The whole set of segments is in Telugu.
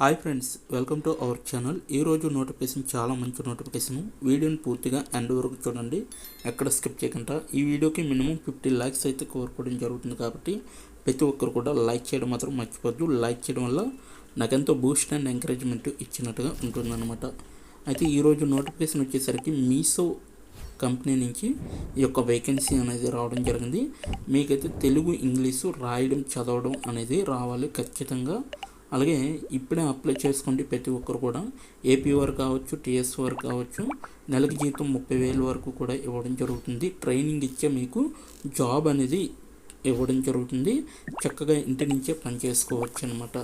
Hi friends welcome to our channel. ఈరోజు నోటిఫికేషన్ చాలా మంచి నోటిఫికేషన్. వీడియోని పూర్తిగా ఎండ్ వరకు చూడండి. ఎక్కడ స్కిప్ చేయకుండా ఈ వీడియోకి మినిమం ఫిఫ్టీ ల్యాక్స్ అయితే కోరుకోవడం జరుగుతుంది కాబట్టి ప్రతి ఒక్కరు కూడా లైక్ చేయడం మాత్రం మర్చిపోద్దు లైక్ చేయడం వల్ల నాకెంతో బూస్ట్ అండ్ ఎంకరేజ్మెంట్ ఇచ్చినట్టుగా ఉంటుందన్నమాట. అయితే ఈరోజు నోటిఫికేషన్ వచ్చేసరికి మీషో కంపెనీ నుంచి ఈ యొక్క వేకెన్సీ అనేది రావడం జరిగింది. మీకైతే తెలుగు ఇంగ్లీషు రాయడం చదవడం అనేది రావాలి ఖచ్చితంగా. అలాగే ఇప్పుడే అప్లై చేసుకోండి ప్రతి ఒక్కరు కూడా ఏపీ వారు కావచ్చు టీఎస్ వారు కావచ్చు నెలకి జీతం ముప్పై వేల వరకు కూడా ఇవ్వడం జరుగుతుంది. ట్రైనింగ్ ఇచ్చే మీకు జాబ్ అనేది ఇవ్వడం జరుగుతుంది. చక్కగా ఇంటి నుంచే పని చేసుకోవచ్చు అనమాట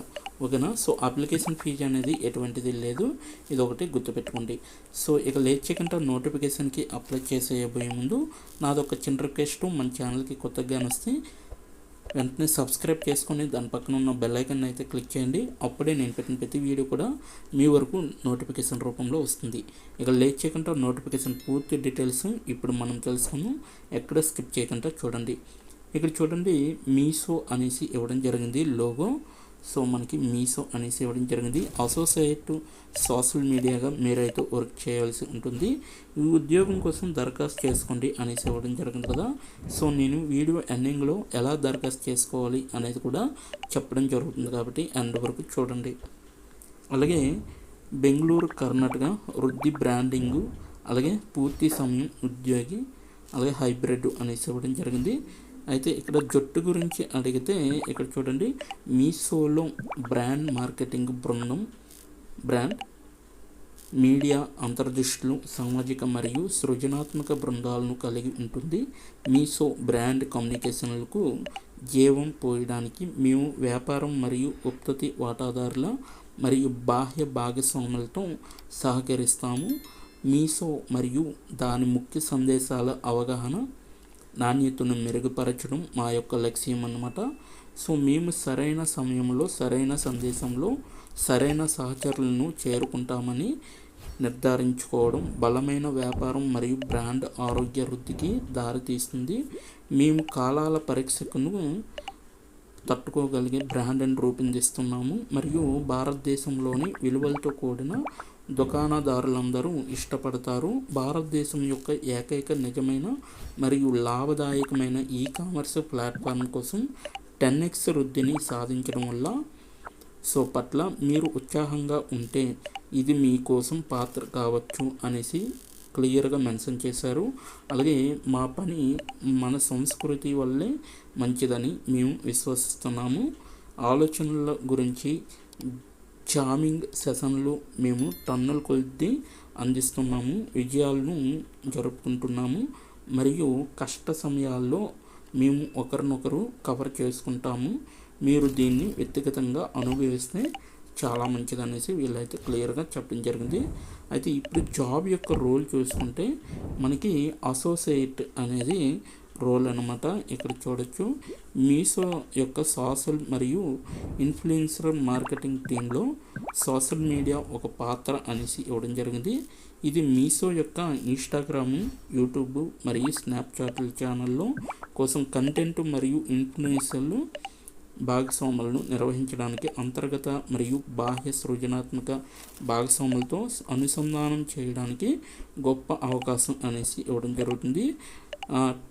ఓకేనా? సో అప్లికేషన్ ఫీజు అనేది ఎటువంటిది లేదు. ఇది ఒకటి గుర్తుపెట్టుకోండి. సో ఇక లేట్ చేయకుండా నోటిఫికేషన్కి అప్లై చేసేయబోయే ముందు నాదొక చిన్న రిక్వెస్ట్ మన ఛానల్కి కొత్తగా వస్తే వెంటనే సబ్స్క్రైబ్ చేసుకొని దాని పక్కన ఉన్న బెల్ ఐకన్ అయితే క్లిక్ చేయండి. అప్పుడే నేను పెట్టిన ప్రతి వీడియో కూడా మీ వరకు నోటిఫికేషన్ రూపంలో వస్తుంది. ఇక లేట్ చేయకుండా నోటిఫికేషన్ పూర్తి డీటెయిల్స్ ఇప్పుడు మనం తెలుసుకుందాం ఎక్కడ స్కిప్ చేయకుండా చూడండి. ఇక్కడ చూడండి మీషో అనేసి ఇవ్వడం జరిగింది. లోగో సో మనకి మీషో అనేసి ఇవ్వడం జరిగింది. అసోసియేట్ సోషల్ మీడియాగా మీరైతే వర్క్ చేయాల్సి ఉంటుంది. ఈ ఉద్యోగం కోసం దరఖాస్తు చేసుకోండి అనేసి ఇవ్వడం జరిగింది కదా. సో నేను వీడియో ఎండింగ్లో ఎలా దరఖాస్తు చేసుకోవాలి అనేది కూడా చెప్పడం జరుగుతుంది కాబట్టి ఎండ్ వరకు చూడండి. అలాగే బెంగళూరు కర్ణాటక వృద్ధి బ్రాండింగు అలాగే పూర్తి సమయం ఉద్యోగి అలాగే హైబ్రిడ్ అనేసి ఇవ్వడం జరిగింది. అయితే ఇక్కడ జట్టు గురించి అడిగితే ఇక్కడ చూడండి మీషోలో బ్రాండ్ మార్కెటింగ్ బృందం బ్రాండ్ మీడియా అంతర్దృష్టులు సామాజిక మరియు సృజనాత్మక బృందాలను కలిగి ఉంటుంది. మీషో బ్రాండ్ కమ్యూనికేషన్లకు జీవం పోయడానికి మేము వ్యాపారం మరియు ఉత్పత్తి వాటాదారుల మరియు బాహ్య భాగస్వాములతో సహకరిస్తాము. మీషో మరియు దాని ముఖ్య సందేశాల అవగాహన నాణ్యతను మెరుగుపరచడం మా యొక్క లక్ష్యం అన్నమాట. సో మేము సరైన సమయంలో సరైన సందేశంలో సరైన సహచరులను చేరుకుంటామని నిర్ధారించుకోవడం బలమైన వ్యాపారం మరియు బ్రాండ్ ఆరోగ్య వృద్ధికి దారితీస్తుంది. మేము కాలాల పరీక్షకును తట్టుకోగలిగే బ్రాండ్ని రూపొందిస్తున్నాము. మరియు భారతదేశంలోని విలువలతో కూడిన దుకాణదారులందరూ ఇష్టపడతారు. భారతదేశం యొక్క ఏకైక నిజమైన మరియు లాభదాయకమైన ఈ కామర్స్ ప్లాట్ఫామ్ కోసం టెన్ ఎక్స్ వృద్ధిని సాధించడం వల్ల సో పట్ల మీరు ఉత్సాహంగా ఉంటే ఇది మీకోసం పాత్ర కావచ్చు అనేసి క్లియర్గా మెన్షన్ చేశారు. అలాగే మా పని మన సంస్కృతి వల్లే మంచిదని మేము విశ్వసిస్తున్నాము. ఆలోచనల గురించి చామింగ్ సెషన్లు మేము టన్నుల కొద్ది అందిస్తున్నాము విజయాలను జరుపుకుంటున్నాము మరియు కష్ట సమయాల్లో మేము ఒకరినొకరు కవర్ చేసుకుంటాము. మీరు దీన్ని వ్యక్తిగతంగా అనుభవిస్తే చాలా మంచిది అనేసి వీళ్ళైతే క్లియర్గా చెప్పడం జరిగింది. అయితే ఇప్పుడు జాబ్ యొక్క రోల్ చూసుకుంటే మనకి అసోసియేట్ అనేది రోల్ అనమాట ఇక్కడ చూడొచ్చు. మీషో యొక్క సోషల్ మరియు ఇన్ఫ్లుయెన్సర్ మార్కెటింగ్ టీంలో సోషల్ మీడియా ఒక పాత్ర అనేసి ఇవ్వడం జరిగింది. ఇది మీషో యొక్క ఇన్స్టాగ్రామ్ యూట్యూబ్ మరియు స్నాప్చాట్ల ఛానల్లో కోసం కంటెంట్ మరియు ఇన్ఫ్లుయెన్సర్లు భాగస్వాములను నిర్వహించడానికి అంతర్గత మరియు బాహ్య సృజనాత్మక భాగస్వాములతో అనుసంధానం చేయడానికి గొప్ప అవకాశం అనేసి ఇవ్వడం జరుగుతుంది.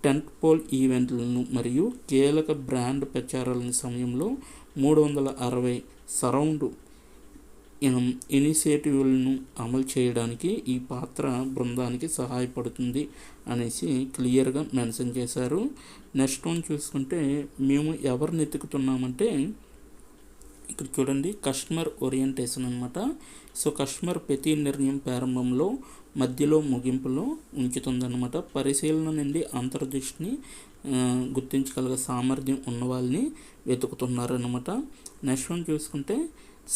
టెంట్ పోల్ ఈవెంట్లను మరియు కీలక బ్రాండ్ ప్రచారాల సమయంలో మూడు వందల అరవై సరౌండ్ ఇనిషియేటివ్లను అమలు చేయడానికి ఈ పాత్ర బృందానికి సహాయపడుతుంది అనేసి క్లియర్గా మెన్షన్ చేశారు. నెక్స్ట్ వన్ చూసుకుంటే మేము ఎవరిని ఎత్తుకుతున్నామంటే ఇక్కడ చూడండి కస్టమర్ ఓరియంటేషన్ అనమాట సో కస్టమర్ ప్రతి నిర్ణయం ప్రారంభంలో మధ్యలో ముగింపులో ఉంచుతుందన్నమాట. పరిశీలన నుండి అంతర్దృష్టిని గుర్తించగలిగే సామర్థ్యం ఉన్న వాళ్ళని వెతుకుతున్నారనమాట నెక్స్ట్ వన్ చూసుకుంటే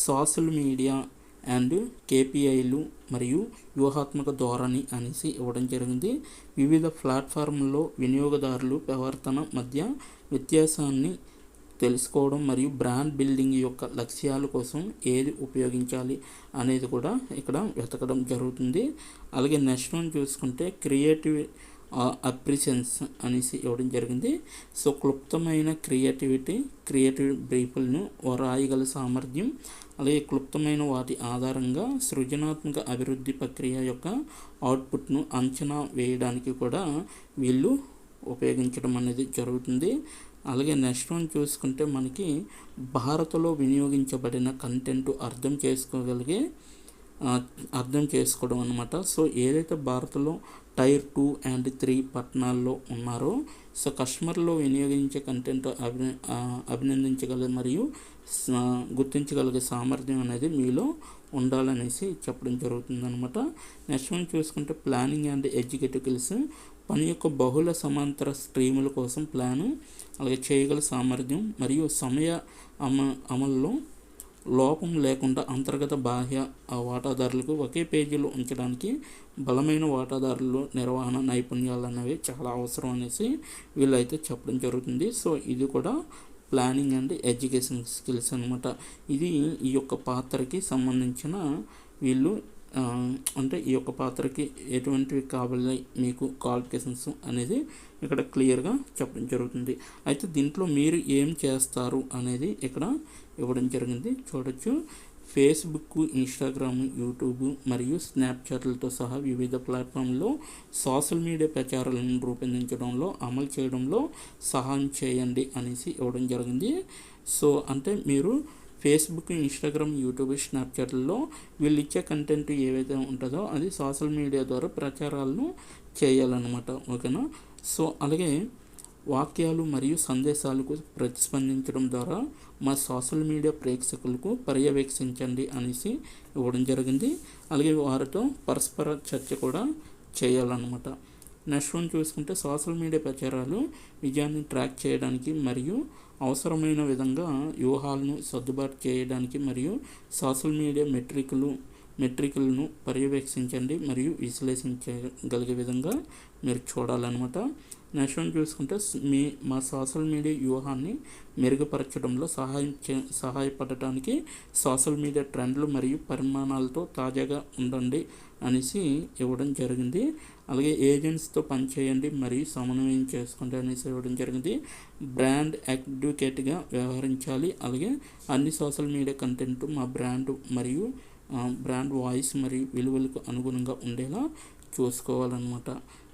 సోషల్ మీడియా అండ్ కేపీఐలు మరియు వ్యూహాత్మక ధోరణి అనేసి ఇవ్వడం జరిగింది. వివిధ ప్లాట్ఫారంలో వినియోగదారులు ప్రవర్తన మధ్య వ్యత్యాసాన్ని తెలుసుకోవడం మరియు బ్రాండ్ బిల్డింగ్ యొక్క లక్ష్యాల కోసం ఏది ఉపయోగించాలి అనేది కూడా ఇక్కడ వెతకడం జరుగుతుంది. అలాగే నెక్స్ట్ వన్ చూసుకుంటే క్రియేటివ్ అప్రిషన్స్ అనేసి ఇవ్వడం జరిగింది. సో క్లుప్తమైన క్రియేటివిటీ క్రియేటివ్ బ్రీఫులను రాయగల సామర్థ్యం అలాగే క్లుప్తమైన వాటి ఆధారంగా సృజనాత్మక అభివృద్ధి ప్రక్రియ యొక్క అవుట్పుట్ను అంచనా వేయడానికి కూడా వీళ్ళు ఉపయోగించడం అనేది జరుగుతుంది. అలాగే నెక్స్ట్ వన్ చూసుకుంటే మనకి భారత్లో వినియోగించబడిన కంటెంట్ అర్థం చేసుకోగలిగే అర్థం చేసుకోవడం అనమాట సో ఏదైతే భారత్లో టైర్ టూ అండ్ త్రీ పట్టణాల్లో ఉన్నారో సో కస్టమర్లో వినియోగించే కంటెంట్ అభి అభినందించగల మరియు గుర్తించగలిగే సామర్థ్యం అనేది మీలో ఉండాలనేసి చెప్పడం జరుగుతుందనమాట నెక్స్ట్ వన్ చూసుకుంటే ప్లానింగ్ అండ్ ఎడ్యుకేటికల్స్ పని యొక్క బహుళ సమాంతర స్ట్రీముల కోసం ప్లాను అలాగే చేయగల సామర్థ్యం మరియు సమయ అమ అమల్లో లోపం లేకుండా అంతర్గత బాహ్య వాటాదారులకు ఒకే పేజీలో ఉంచడానికి బలమైన వాటాదారులు నిర్వహణ నైపుణ్యాలు అనేవి చాలా అవసరం అనేసి వీళ్ళైతే చెప్పడం జరుగుతుంది. సో ఇది కూడా ప్లానింగ్ అండ్ ఎడ్యుకేషన్ స్కిల్స్ అనమాట ఇది ఈ యొక్క పాత్రకి సంబంధించిన వీళ్ళు అంటే ఈ యొక్క పాత్రకి ఎటువంటివి కావాలి మీకు క్వాలిఫికేషన్స్ అనేది ఇక్కడ క్లియర్గా చెప్పడం జరుగుతుంది. అయితే దీంట్లో మీరు ఏం చేస్తారు అనేది ఇక్కడ ఇవ్వడం జరిగింది. చూడొచ్చు. ఫేస్బుక్ ఇన్స్టాగ్రామ్ యూట్యూబ్ మరియు స్నాప్చాట్లతో సహా వివిధ ప్లాట్ఫామ్లో సోషల్ మీడియా ప్రచారాలను రూపొందించడంలో అమలు చేయడంలో సహాయం చేయండి అనేసి ఇవ్వడం జరిగింది. సో అంటే మీరు ఫేస్బుక్ ఇన్స్టాగ్రామ్ యూట్యూబ్ స్నాప్చాట్లలో వీళ్ళు ఇచ్చే కంటెంట్ ఏవైతే ఉంటుందో అది సోషల్ మీడియా ద్వారా ప్రచారాలను చేయాలన్నమాట. ఓకేనా? సో అలాగే వాక్యాలు మరియు సందేశాలకు ప్రతిస్పందించడం ద్వారా మా సోషల్ మీడియా ప్రేక్షకులకు పర్యవేక్షించండి అనేసి ఇవ్వడం జరిగింది. అలాగే వారితో పరస్పర చర్చ కూడా చేయాలన్నమాట. నెక్స్ట్ వన్ చూసుకుంటే సోషల్ మీడియా ప్రచారాలు విజయాన్ని ట్రాక్ చేయడానికి మరియు అవసరమైన విధంగా వ్యూహాలను సర్దుబాటు చేయడానికి మరియు సోషల్ మీడియా మెట్రికులు మెట్రికులను పర్యవేక్షించండి మరియు విశ్లేషించగలిగే విధంగా మీరు చూడాలన్నమాట. నెక్స్ట్ వన్ చూసుకుంటే మీ మా సోషల్ మీడియా వ్యూహాన్ని మెరుగుపరచడంలో సహాయం చే సహాయపడటానికి సోషల్ మీడియా ట్రెండ్లు మరియు పరిమాణాలతో తాజాగా ఉండండి అనేసి ఇవ్వడం జరిగింది. అలాగే ఏజెంట్స్తో పనిచేయండి మరియు సమన్వయం చేసుకోండి అనేసి ఇవ్వడం జరిగింది. బ్రాండ్ అడ్వకేట్గా వ్యవహరించాలి. అలాగే అన్ని సోషల్ మీడియా కంటెంట్ మా బ్రాండ్ మరియు బ్రాండ్ వాయిస్ మరియు విలువలకు అనుగుణంగా ఉండేలా చూసుకోవాలన్నమాట.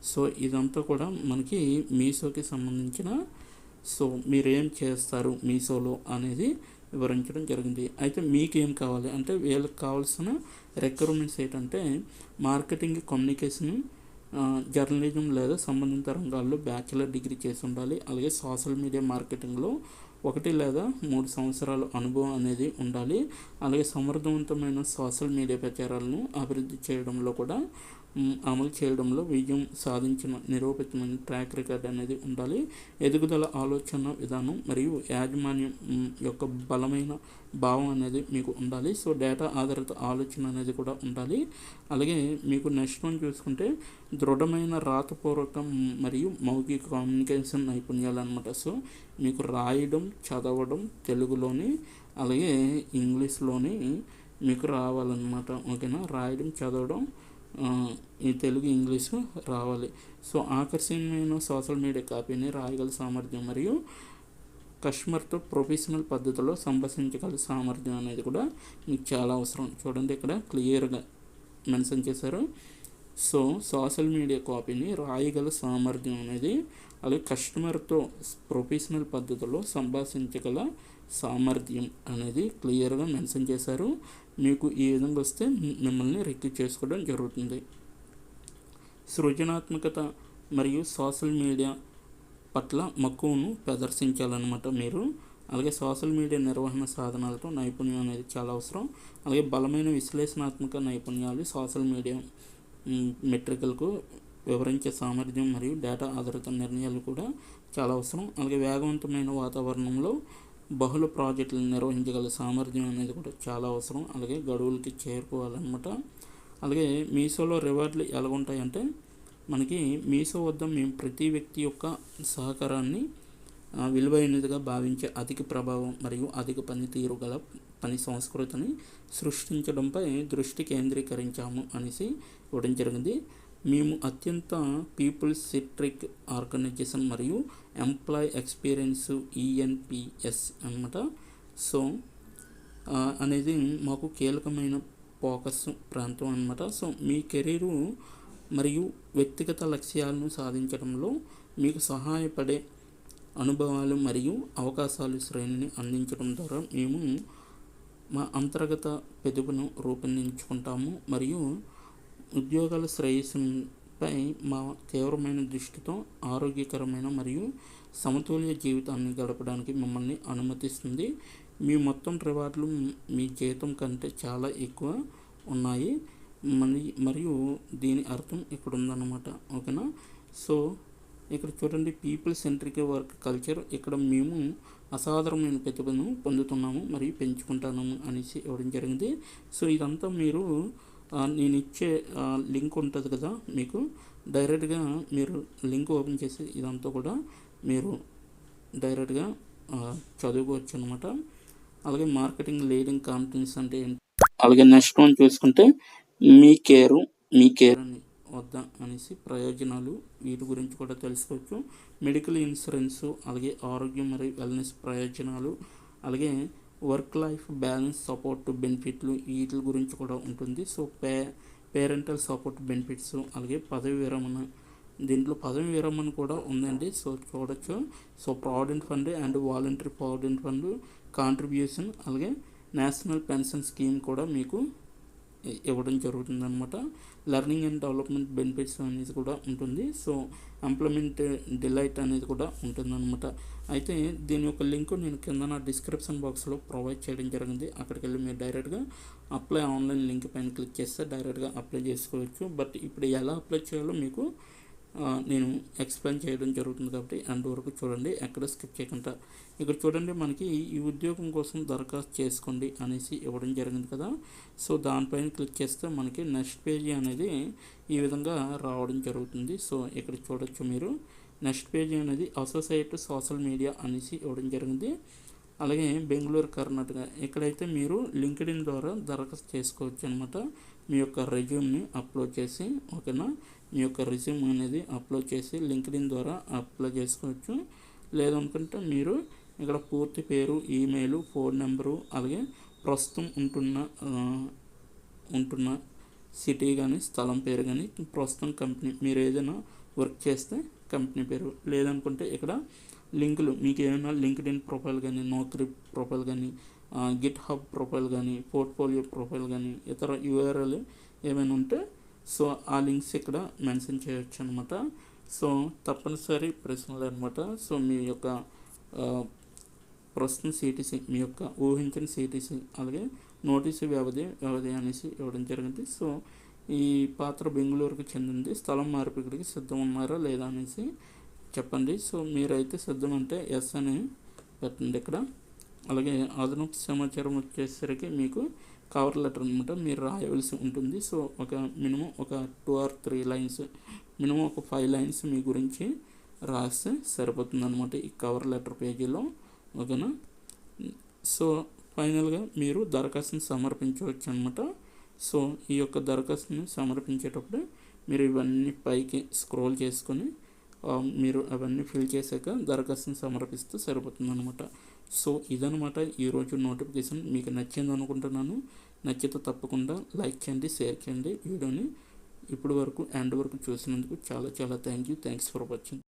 సో ఇదంతా కూడా మనకి మీషోకి సంబంధించిన సో మీరేం చేస్తారు మీషోలో అనేది వివరించడం జరిగింది. అయితే మీకేం కావాలి? అంటే వీళ్ళకి కావాల్సిన రిక్వైర్మెంట్స్ ఏంటంటే మార్కెటింగ్ కమ్యూనికేషన్ జర్నలిజం లేదా సంబంధిత రంగాల్లో బ్యాచిలర్ డిగ్రీ చేసి ఉండాలి. అలాగే సోషల్ మీడియా మార్కెటింగ్లో ఒకటి లేదా మూడు సంవత్సరాల అనుభవం అనేది ఉండాలి. అలాగే సమర్థవంతమైన సోషల్ మీడియా ప్రచారాలను అభివృద్ధి చేయడంలో కూడా అమలు చేయడంలో విజయం సాధించిన నిరూపితమైన ట్రాక్ రికార్డ్ అనేది ఉండాలి. ఎదుగుదల ఆలోచన విధానం మరియు యాజమాన్యం యొక్క బలమైన భావం అనేది మీకు ఉండాలి. సో డేటా ఆధారిత ఆలోచన అనేది కూడా ఉండాలి. అలాగే మీకు నెక్స్ట్ వన్ చూసుకుంటే దృఢమైన రాతపూర్వకం మరియు మౌఖిక కమ్యూనికేషన్ నైపుణ్యాలు అనమాట సో మీకు రాయడం చదవడం తెలుగులోని అలాగే ఇంగ్లీష్లోని మీకు రావాలన్నమాట. ఓకేనా? రాయడం చదవడం ఈ తెలుగు ఇంగ్లీషు రావాలి. సో ఆకర్షణీయమైన సోషల్ మీడియా కాపీని రాయగల సామర్థ్యం మరియు కస్టమర్తో ప్రొఫెషనల్ పద్ధతిలో సంభాషించగల సామర్థ్యం అనేది కూడా మీకు చాలా అవసరం. చూడండి ఇక్కడ క్లియర్గా మెన్షన్ చేశారు. సో సోషల్ మీడియా కాపీని రాయగల సామర్థ్యం అనేది అలాగే కస్టమర్తో ప్రొఫెషనల్ పద్ధతిలో సంభాషించగల సామర్థ్యం అనేది క్లియర్గా మెన్షన్ చేశారు. మీకు ఈ విధంగా వస్తే మిమ్మల్ని రెక్కి చేసుకోవడం జరుగుతుంది. సృజనాత్మకత మరియు సోషల్ మీడియా పట్ల మక్కువను ప్రదర్శించాలన్నమాట మీరు. అలాగే సోషల్ మీడియా నిర్వహణ సాధనాలతో నైపుణ్యం అనేది చాలా అవసరం. అలాగే బలమైన విశ్లేషణాత్మక నైపుణ్యాలు సోషల్ మీడియా మెట్రికల్కు వివరించే సామర్థ్యం మరియు డేటా ఆధారిత నిర్ణయాలు కూడా చాలా అవసరం. అలాగే వేగవంతమైన వాతావరణంలో బహుళ ప్రాజెక్టులను నిర్వహించగల సామర్థ్యం అనేది కూడా చాలా అవసరం. అలాగే గడువులకి చేరుకోవాలన్నమాట. అలాగే మీషోలో రివార్డులు ఎలా ఉంటాయంటే మనకి మీషో వద్ద మేము ప్రతి వ్యక్తి యొక్క సహకారాన్ని విలువైనదిగా భావించే అధిక ప్రభావం మరియు అధిక పనితీరు గల పని సంస్కృతిని సృష్టించడంపై దృష్టి కేంద్రీకరించాము అనేసి ఇవ్వడం జరిగింది. మేము అత్యంత పీపుల్ సెట్రిక్ ఆర్గనైజేషన్ మరియు ఎంప్లాయ్ ఎక్స్పీరియన్స్ ఈఎన్పిఎస్ అనమాట సో అనేది మాకు కీలకమైన ఫోకస్ ప్రాంతం అనమాట సో మీ కెరీరు మరియు వ్యక్తిగత లక్ష్యాలను సాధించడంలో మీకు సహాయపడే అనుభవాలు మరియు అవకాశాలు శ్రేణిని అందించడం ద్వారా మేము మా అంతర్గత పెదుగును రూపొందించుకుంటాము. మరియు ఉద్యోగాల శ్రేయస్సుపై మా తీవ్రమైన దృష్టితో ఆరోగ్యకరమైన మరియు సమతుల్య జీవితాన్ని గడపడానికి మిమ్మల్ని అనుమతిస్తుంది. మీ మొత్తం రివార్డులు మీ జీతం కంటే చాలా ఎక్కువ ఉన్నాయి. మరి మరియు దీని అర్థం ఇక్కడ ఉందన్నమాట ఓకేనా? సో ఇక్కడ చూడండి పీపుల్ సెంట్రిక్ వర్క్ కల్చర్. ఇక్కడ మేము అసాధారణమైన ప్రతిభను పొందుతున్నాము మరియు పెంచుకుంటున్నాము అనేసి ఇవ్వడం జరిగింది. సో ఇదంతా మీరు నేను ఇచ్చే లింక్ ఉంటుంది కదా మీకు. డైరెక్ట్గా మీరు లింక్ ఓపెన్ చేసి ఇదంతా కూడా మీరు డైరెక్ట్గా చదువుకోవచ్చు అనమాట అలాగే మార్కెటింగ్ లీడింగ్ కాంపిటెన్స్ అంటే ఏంటి? అలాగే నెక్స్ట్ వన్ చూసుకుంటే మీ కేరు మీ కేర్ అని వద్దా అనేసి ప్రయోజనాలు వీటి గురించి కూడా తెలుసుకోవచ్చు. మెడికల్ ఇన్సూరెన్స్ అలాగే ఆరోగ్యం మరియు వెల్నెస్ ప్రయోజనాలు అలాగే వర్క్ లైఫ్ బ్యాలెన్స్ సపోర్ట్ బెనిఫిట్లు వీటి గురించి కూడా ఉంటుంది. So pay parental support benefits అలాగే పదవి విరమణ దీంట్లో పదవి విరమణ కూడా ఉందండి. సో చూడొచ్చు. So provident fund and voluntary provident fund contribution అలాగే నేషనల్ పెన్షన్ స్కీమ్ కూడా మీకు ఇవ్వడం జరుగుతుంది అనమాట లెర్నింగ్ అండ్ డెవలప్మెంట్ బెనిఫిట్స్ అనేది కూడా ఉంటుంది. సో ఎంప్లాయ్మెంట్ డిలైట్ అనేది కూడా ఉంటుంది అనమాట అయితే దీని యొక్క లింక్ నేను కింద నా డిస్క్రిప్షన్ బాక్స్లో ప్రొవైడ్ చేయడం జరిగింది. అక్కడికి వెళ్ళి మీరు డైరెక్ట్గా అప్లై ఆన్లైన్ లింక్ పైన క్లిక్ చేస్తే డైరెక్ట్గా అప్లై చేసుకోవచ్చు. బట్ ఇప్పుడు ఎలా అప్లై చేయాలో మీకు నేను ఎక్స్ప్లెయిన్ చేయడం జరుగుతుంది కాబట్టి అండ్ వరకు చూడండి ఎక్కడ స్కిప్ చేయకుండా ఇక్కడ చూడండి మనకి ఈ ఉద్యోగం కోసం దరఖాస్తు చేసుకోండి అనేసి ఇవ్వడం జరిగింది కదా. సో దానిపైన క్లిక్ చేస్తే మనకి నెక్స్ట్ పేజీ అనేది ఈ విధంగా రావడం జరుగుతుంది. సో ఇక్కడ చూడొచ్చు మీరు. నెక్స్ట్ పేజీ అనేది అసోసియేట్ సోషల్ మీడియా అనేసి ఇవ్వడం జరిగింది. అలాగే బెంగళూరు కర్ణాటక. ఇక్కడైతే మీరు లింక్డ్ఇన్ ద్వారా దరఖాస్తు చేసుకోవచ్చు అనమాట మీ యొక్క రెజ్యూమ్ని అప్లోడ్ చేసి ఓకేనా? మీ యొక్క రెజ్యూమ్ అనేది అప్లోడ్ చేసి లింక్డ్ఇన్ ద్వారా అప్లై చేసుకోవచ్చు. లేదనుకుంటే మీరు ఇక్కడ పూర్తి పేరు ఈమెయిల్ ఫోన్ నెంబరు అలాగే ప్రస్తుతం ఉంటున్న ఉంటున్న సిటీ కానీ స్థలం పేరు కానీ ప్రస్తుతం కంపెనీ మీరు ఏదైనా వర్క్ చేస్తే కంపెనీ పేరు. లేదనుకుంటే ఇక్కడ లింకులు మీకు ఏమైనా లింక్డ్ ఇన్ ప్రొఫైల్ కానీ నౌకరీ ప్రొఫైల్ కానీ గిట్ హబ్ ప్రొఫైల్ కానీ పోర్ట్ఫోలియో ప్రొఫైల్ కానీ ఇతర యూఆర్ఎల్ ఏమైనా ఉంటే సో ఆ లింక్స్ ఇక్కడ మెన్షన్ చేయొచ్చు అనమాట సో తప్పనిసరి ప్రశ్నలు అనమాట సో మీ యొక్క ప్రస్తుతం సిటీసీ మీ యొక్క ఊహించిన సిటీసీ అలాగే నోటీసు వ్యవధి వ్యవధి అనేసి ఇవ్వడం జరిగింది. సో ఈ పాత్ర బెంగళూరుకు చెందింది. స్థలం మార్పిడికి సిద్ధం ఉన్నారా లేదా అనేసి చెప్పండి. సో మీరైతే సిద్ధం అంటే ఎస్ అని పెట్టండి ఇక్కడ. అలాగే అదనపు సమాచారం వచ్చేసరికి మీకు కవర్ లెటర్ అనమాట మీరు రాయవలసి ఉంటుంది. సో ఒక మినిమం ఒక two or three lines minimum ఒక ఫైవ్ లైన్స్ మీ గురించి రాస్తే సరిపోతుంది అనమాట ఈ కవర్ లెటర్ పేజీలో. ఓకేనా? సో ఫైనల్గా మీరు దరఖాస్తుని సమర్పించవచ్చు అనమాట సో ఈ యొక్క దరఖాస్తుని సమర్పించేటప్పుడు మీరు ఇవన్నీ పైకి స్క్రోల్ చేసుకొని మీరు అవన్నీ ఫిల్ చేశాక దరఖాస్తుని సమర్పిస్తే సరిపోతుంది అనమాట సో ఇదనమాట ఈరోజు నోటిఫికేషన్. మీకు నచ్చింది అనుకుంటున్నాను నచ్చితే తప్పకుండా లైక్ చేయండి షేర్ చేయండి వీడియోని. ఇప్పటి వరకు ఎండ్ వరకు చూసినందుకు చాలా చాలా thank you. Thanks for watching.